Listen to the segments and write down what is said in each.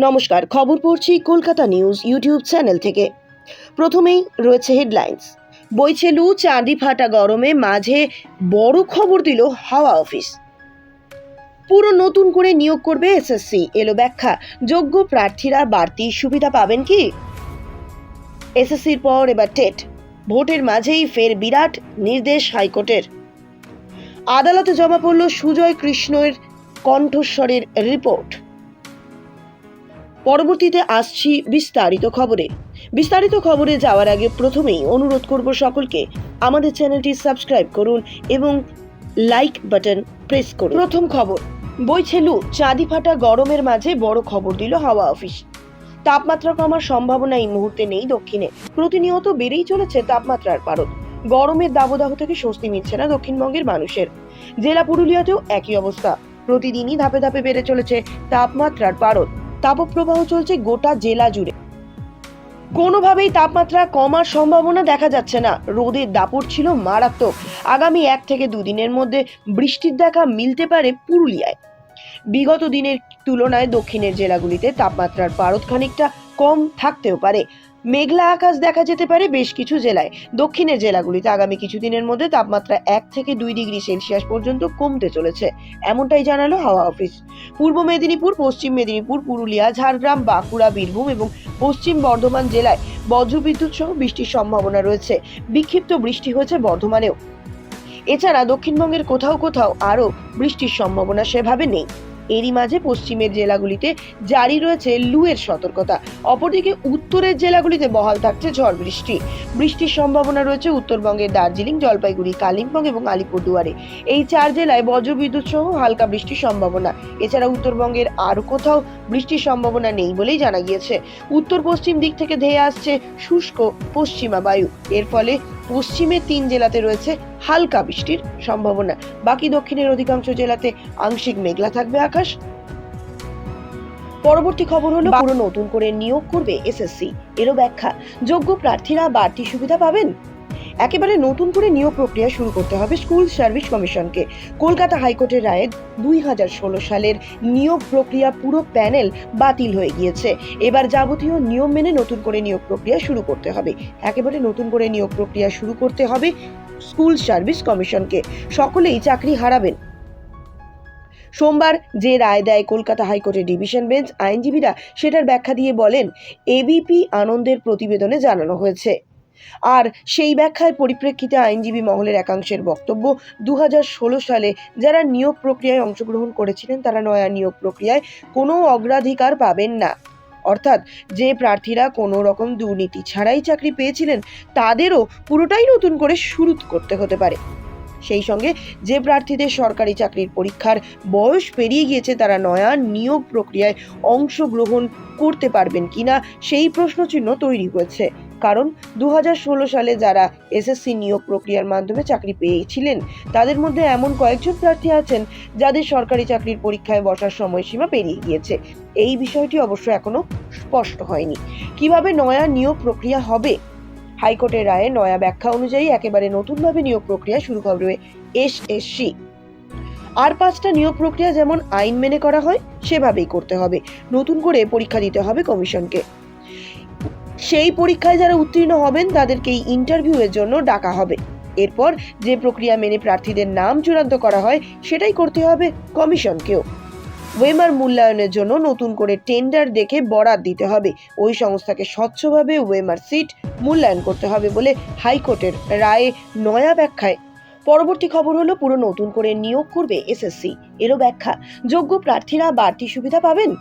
নমস্কার, খবর পড়ছি কলকাতা নিউজ ইউটিউব চ্যানেল থেকে। প্রথমেই রয়েছে হেডলাইন্স। বইছে লু, চাঁদি ফাটা গরমে মাঝে বড় খবর দিল হাওয়া অফিস। পুরো নতুন করে নিয়োগ করবে এসএসসি, এলো ব্যাখ্যা। যোগ্য প্রার্থীরা বাড়তি সুবিধা পাবেন কি? এসএসসির পর এবার টেট। ভোটের মাঝেই ফের বিরাট নির্দেশ হাইকোর্টের। আদালতে জমা পড়ল সুজয় কৃষ্ণের কণ্ঠস্বরের রিপোর্ট। পরবর্তীতে আসছি বিস্তারিত খবরে। বিস্তারিত খবরে যাওয়ার আগে প্রথমেই অনুরোধ করব সকলকে আমাদের চ্যানেলটি সাবস্ক্রাইব করুন এবং লাইক বাটন প্রেস করুন। প্রথম খবর বইছেলু চাঁদি ফাটা গরমের মাঝে বড় খবর দিল হাওয়া অফিস। তাপমাত্রা কমার সম্ভাবনা এই মুহূর্তে নেই দক্ষিণে। প্রতিনিয়ত বেড়েই চলেছে তাপমাত্রার পারদ। গরমের দাবদাহ থেকে স্বস্তি মিলছে না দক্ষিণবঙ্গের মানুষের। জেলা পুরুলিয়াতেও একই অবস্থা। প্রতিদিনই ধাপে ধাপে বেড়ে চলেছে তাপমাত্রার পারদ। তাপপ্রবাহ চলছে গোটা জেলা জুড়ে। কোনোভাবেই তাপমাত্রা কমার সম্ভাবনা দেখা যাচ্ছে না। রোদের দাপট ছিল মারাত্মক। আগামী এক থেকে দুদিনের মধ্যে বৃষ্টির দেখা মিলতে পারে পুরুলিয়ায়। বিগত দিনের তুলনায় দক্ষিণের জেলাগুলিতে তাপমাত্রার পারদ খানিকটা কম থাকতেও পারে। মেঘলা আকাশ দেখা যেতে পারে বেশ কিছু জেলায়। দক্ষিণের জেলাগুলিতে আগামী কিছুদিনের মধ্যে তাপমাত্রা এক থেকে দুই ডিগ্রি সেলসিয়াস পর্যন্ত কমতে চলেছে, এমনটাই জানালো হাওয়া অফিস। পূর্ব মেদিনীপুর, পশ্চিম মেদিনীপুর, পুরুলিয়া, ঝাড়গ্রাম, বাঁকুড়া, বীরভূম এবং পশ্চিম বর্ধমান জেলায় বজ্রবিদ্যুৎ সহ বৃষ্টির সম্ভাবনা রয়েছে। বিক্ষিপ্ত বৃষ্টি হয়েছে বর্ধমানেও। এছাড়া দক্ষিণবঙ্গের কোথাও কোথাও আরও বৃষ্টির সম্ভাবনা সেভাবে নেই। এরই মাঝে পশ্চিমের জেলাগুলিতে জারি রয়েছে লুয়ের সতর্কতা। অপরদিকে উত্তরের জেলাগুলিতে বহাল থাকছে ঝড় বৃষ্টি। বৃষ্টির সম্ভাবনা রয়েছে উত্তরবঙ্গের দার্জিলিং, জলপাইগুড়ি, কালিম্পং এবং আলিপুরদুয়ারে। এই চার জেলায় বজ্রবিদ্যুৎ সহ হালকা বৃষ্টির সম্ভাবনা। এছাড়া উত্তরবঙ্গের আর কোথাও বৃষ্টির সম্ভাবনা নেই বলেই জানা গিয়েছে। উত্তর পশ্চিম দিক থেকে ধেয়ে আসছে শুষ্ক পশ্চিমা বায়ু এর ফলে পশ্চিমের তিন জেলাতে রয়েছে হালকা বৃষ্টির সম্ভাবনা। বাকি দক্ষিণের অধিকাংশ জেলাতে আংশিক মেঘলা থাকবে আকাশ। পরবর্তী খবর হলো পুরো নতুন করে নিয়োগ করবে এসএসসি। এরও ব্যাখ্যা। যোগ্য প্রার্থীরা বাড়তি সুবিধা পাবেন? একেবারে নতুন করে নিয়োগ প্রক্রিয়া শুরু করতে হবে স্কুল সার্ভিস কমিশনকে। কলকাতা হাইকোর্টের রায়ে দুই হাজার ষোলো সালের নিয়োগ প্রক্রিয়া পুরো প্যানেল বাতিল হয়ে গিয়েছে। এবার যাবতীয় নিয়ম মেনে নতুন করে নিয়োগ প্রক্রিয়া শুরু করতে হবে। একেবারে নতুন করে নিয়োগ প্রক্রিয়া শুরু করতে হবে স্কুল সার্ভিস কমিশনকে। সকলেই চাকরি হারাবেন। সোমবার যে রায় দেয় কলকাতা হাইকোর্টের ডিভিশন বেঞ্চ, আইনজীবীরা সেটার ব্যাখ্যা দিয়ে বলেন, এবিপি আনন্দের প্রতিবেদনে জানানো হয়েছে। আর সেই ব্যাখ্যার পরিপ্রেক্ষিতে আইনজীবী মহলের একাংশের বক্তব্য দু হাজার ষোলো সালে যারা নিয়োগ প্রক্রিয়ায় অংশগ্রহণ করেছিলেন, তারা নয়া নিয়োগ প্রক্রিয়ায় কোনো অগ্রাধিকার পাবেন না। অর্থাৎ যে প্রার্থীরা কোনো রকম দুর্নীতি ছাড়াই চাকরি পেয়েছিলেন, তাদেরও পুরোটাই নতুন করে শুরু করতে হতে পারে। সেই সঙ্গে যে প্রার্থীদের সরকারি চাকরির পরীক্ষার বয়স পেরিয়ে গিয়েছে, তারা নয়া নিয়োগ প্রক্রিয়ায় অংশগ্রহণ করতে পারবেন কিনা সেই প্রশ্নচিহ্ন তৈরি হয়েছে। কারণ দু হাজার ষোলো সালে যারা এসএসসি নিয়োগ প্রক্রিয়ার মাধ্যমে চাকরি পেয়েছিলেন, তাদের মধ্যে এমন কয়েকজন প্রার্থী আছেন যাদের সরকারি চাকরির পরীক্ষায় বসার সময়সীমা পেরিয়ে গিয়েছে। এই বিষয়টি অবশ্য এখনও স্পষ্ট হয়নি। কীভাবে নয়া নিয়োগ প্রক্রিয়া হবে হাইকোর্টের রায়ে নয়া ব্যাখ্যা অনুযায়ী একেবারে নতুনভাবে নিয়োগ প্রক্রিয়া শুরু করবে এসএসসি আর পাঁচটা নিয়োগ প্রক্রিয়া যেমন আইন মেনে করা হয়, সেভাবেই করতে হবে। নতুন করে পরীক্ষা দিতে হবে কমিশনকে। সেই পরীক্ষায় যারা উত্তীর্ণ হবেন তাদেরকে এই ইন্টারভিউয়ের জন্য ডাকা হবে। এরপর যে প্রক্রিয়া মেনে প্রার্থীদের নাম চূড়ান্ত করা হয়, সেটাই করতে হবে কমিশনকেও। ওয়েমার মূল্যায়নের জন্য নতুন করে টেন্ডার দেখে বরাদ দিতে হবে। ওই সংস্থাকে স্বচ্ছভাবে ওয়েমার সিট মূল্যায়ন করতে হবে বলে হাইকোর্টের রায়ে নয়া ব্যাখ্যায়। পরবর্তী খবর হলো পুরো নতুন করে নিয়োগ করবে এসএসসি। এরও ব্যাখ্যা, যোগ্য প্রার্থীরা বাড়তি সুবিধা পাবেন?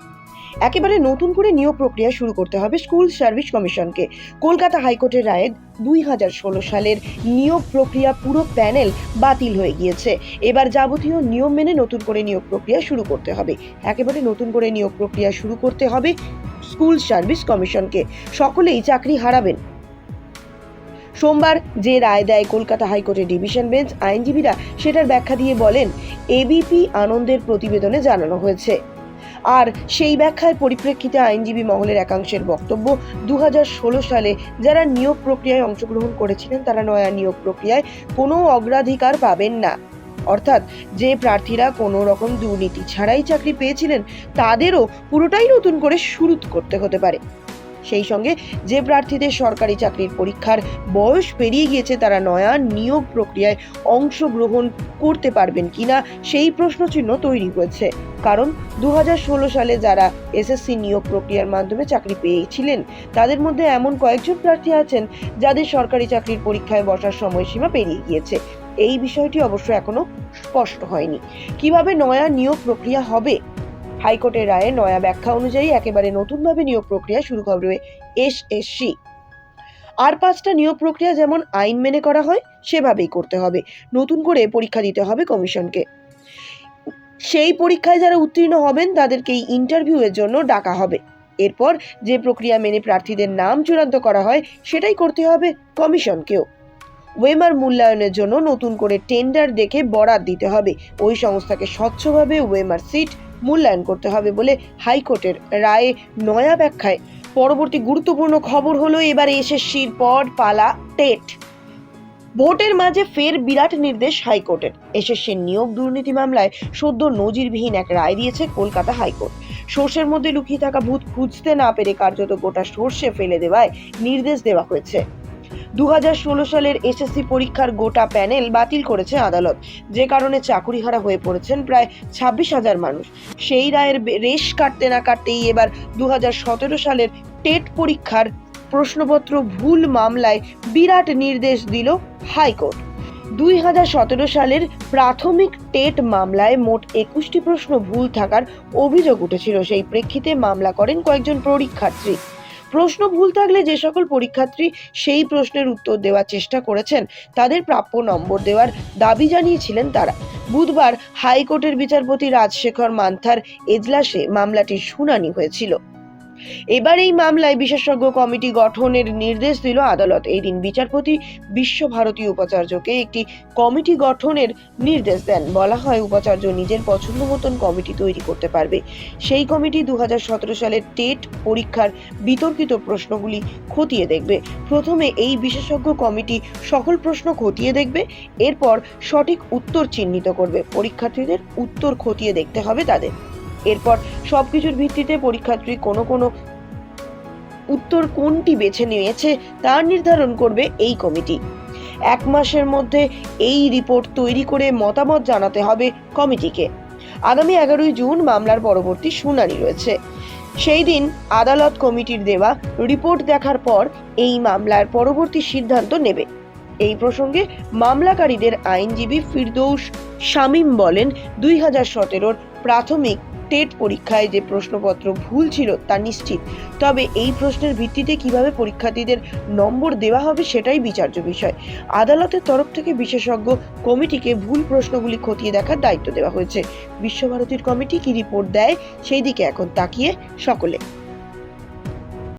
একেবারে নতুন করে নিয়োগ প্রক্রিয়া শুরু করতে হবে স্কুল সার্ভিস কমিশনকে। কলকাতা হাইকোর্টের রায়ে দুই হাজার ষোলো সালের নিয়োগ প্রক্রিয়া পুরো প্যানেল বাতিল হয়ে গিয়েছে। এবার যাবতীয় নিয়ম মেনে নতুন করে নিয়োগ প্রক্রিয়া শুরু করতে হবে। একেবারে নতুন করে নিয়োগ প্রক্রিয়া শুরু করতে হবে স্কুল সার্ভিস কমিশনকে। সকলেই চাকরি হারাবেন। সোমবার যে রায় দেয় কলকাতা হাইকোর্টের ডিভিশন বেঞ্চ, আইনজীবীরা সেটার ব্যাখ্যা দিয়ে বলেন, এবিপি আনন্দের প্রতিবেদনে জানানো হয়েছে। আর সেই ব্যাখ্যার পরিপ্রেক্ষিতে আইনজীবী মহলের একাংশের বক্তব্য দু হাজার ষোলো সালে যারা নিয়োগ প্রক্রিয়ায় অংশগ্রহণ করেছিলেন, তারা নয়া নিয়োগ প্রক্রিয়ায় কোনো অগ্রাধিকার পাবেন না। অর্থাৎ যে প্রার্থীরা কোনো রকম দুর্নীতি ছাড়াই চাকরি পেয়েছিলেন, তাদেরও পুরোটাই নতুন করে শুরু করতে হতে পারে। সেই সঙ্গে যে প্রার্থীদের সরকারি চাকরির পরীক্ষার বয়স পেরিয়ে গিয়েছে, তারা নয়া নিয়োগ প্রক্রিয়ায় অংশগ্রহণ করতে পারবেন কিনা সেই প্রশ্নচিহ্ন তৈরি হয়েছে। কারণ দু হাজার ষোলো সালে যারা এসএসসি নিয়োগ প্রক্রিয়ার মাধ্যমে চাকরি পেয়েছিলেন, তাদের মধ্যে এমন কয়েকজন প্রার্থী আছেন যাদের সরকারি চাকরির পরীক্ষায় বসার সময়সীমা পেরিয়ে গিয়েছে। এই বিষয়টি অবশ্য এখনও স্পষ্ট হয়নি। কীভাবে নয়া নিয়োগ প্রক্রিয়া হবে? হাইকোর্টের রায়ে নয়া ব্যাখ্যা অনুযায়ী একেবারে নতুনভাবে নিয়োগ প্রক্রিয়া শুরু করবে এসএসসি আর পাঁচটা নিয়োগ প্রক্রিয়া যেমন আইন মেনে করা হয়, সেভাবেই করতে হবে। নতুন করে পরীক্ষা দিতে হবে কমিশনকে। সেই পরীক্ষায় যারা উত্তীর্ণ হবেন, তাদেরকেই ইন্টারভিউয়ের জন্য ডাকা হবে। এরপর যে প্রক্রিয়া মেনে প্রার্থীদের নাম চূড়ান্ত করা হয়, সেটাই করতে হবে কমিশনকেও। ওয়েমার মূল্যায়নের জন্য নতুন করে টেন্ডার দেখে বরাদ দিতে হবে। ওই সংস্থাকে স্বচ্ছভাবে ওয়েমার সিট মূল্যায়ন করতে হবে বলে হাইকোর্টের রায়ে নয়া ব্যাখ্যায় পরবর্তী গুরুত্বপূর্ণ খবর হলো এবার এসএসসির পর পালা টেট। ভোটের মাঝে ফের বিরাট নির্দেশ হাইকোর্টের। এসএসসির নিয়োগ দুর্নীতি মামলায় সদ্য নজিরবিহীন এক রায় দিয়েছে কলকাতা হাইকোর্ট। সর্ষের মধ্যে লুকিয়ে থাকা ভূত খুঁজতে না পেরে কার্যত গোটা সর্ষে ফেলে দেওয়ায় নির্দেশ দেওয়া হয়েছে। দু হাজার ষোলো সালের এসএসসি পরীক্ষার গোটা প্যানেল বাতিল করেছে আদালত। যে কারণে চাকুরিহারা হয়ে পড়েছেন প্রায় ছাব্বিশ হাজার মানুষ। সেই রায়ের রেশ কাটতে না কাটতেই এবার দু হাজার সতেরো সালের টেট পরীক্ষার প্রশ্নপত্র ভুল মামলায় বিরাট নির্দেশ দিল হাইকোর্ট। দুই হাজার সতেরো সালের প্রাথমিক টেট মামলায় মোট একুশটি প্রশ্ন ভুল থাকার অভিযোগ উঠেছিল। সেই প্রেক্ষিতে মামলা করেন কয়েকজন পরীক্ষার্থী। প্রশ্ন ভুল থাকলে যে সকল পরীক্ষার্থী সেই প্রশ্নের উত্তর দেওয়ার চেষ্টা করেছেন, তাদের প্রাপ্য নম্বর দেওয়ার দাবি জানিয়েছিলেন তারা। বুধবার হাইকোর্টের বিচারপতি রাজশেখর মান্থার এজলাসে মামলাটির শুনানি হয়েছিল। এবার এই মামলায় বিশেষজ্ঞ কমিটি গঠনের নির্দেশ দিল আদালত। এই দিন বিচারপতি বিশ্বভারতী উপাচার্যকে একটি কমিটি গঠনের নির্দেশ দেন। বলা হয়, উপাচার্য নিজের পছন্দ মতন কমিটি তৈরি করতে পারবে। সেই কমিটি দু হাজার সতেরো সালের টেট পরীক্ষার বিতর্কিত প্রশ্নগুলি খতিয়ে দেখবে। প্রথমে এই বিশেষজ্ঞ কমিটি সকল প্রশ্ন খতিয়ে দেখবে, এরপর সঠিক উত্তর চিহ্নিত করবে। পরীক্ষার্থীদের উত্তর খতিয়ে দেখতে হবে তাদের। এরপর সবকিছুর ভিত্তিতে পরীক্ষার্থী কোনো কোনো উত্তর কোনটি বেছে নিয়েছে তা নির্ধারণ করবে এই কমিটি। এক মাসের মধ্যে এই রিপোর্ট তৈরি করে মতামত জানাতে হবে কমিটিকে। আগামী এগারোই জুন মামলার পরবর্তী শুনানি রয়েছে। সেই দিন আদালত কমিটির দেওয়া রিপোর্ট দেখার পর এই মামলার পরবর্তী সিদ্ধান্ত নেবে। এই প্রসঙ্গে মামলাকারীদের আইনজীবী ফিরদৌস শামীম বলেন, দুই হাজার সতেরোর প্রাথমিক টেট পরীক্ষায় যে প্রশ্নপত্র ভুল ছিল তা নিশ্চিত। তবে এই প্রশ্নের ভিত্তিতে কীভাবে পরীক্ষার্থীদের নম্বর দেওয়া হবে সেটাই বিচার্য বিষয়। আদালতের তরফ থেকে বিশেষজ্ঞ কমিটিকে ভুল প্রশ্নগুলি খতিয়ে দেখার দায়িত্ব দেওয়া হয়েছে। বিশ্বভারতীর কমিটি কি রিপোর্ট দেয়, সেই দিকে এখন তাকিয়ে সকলে।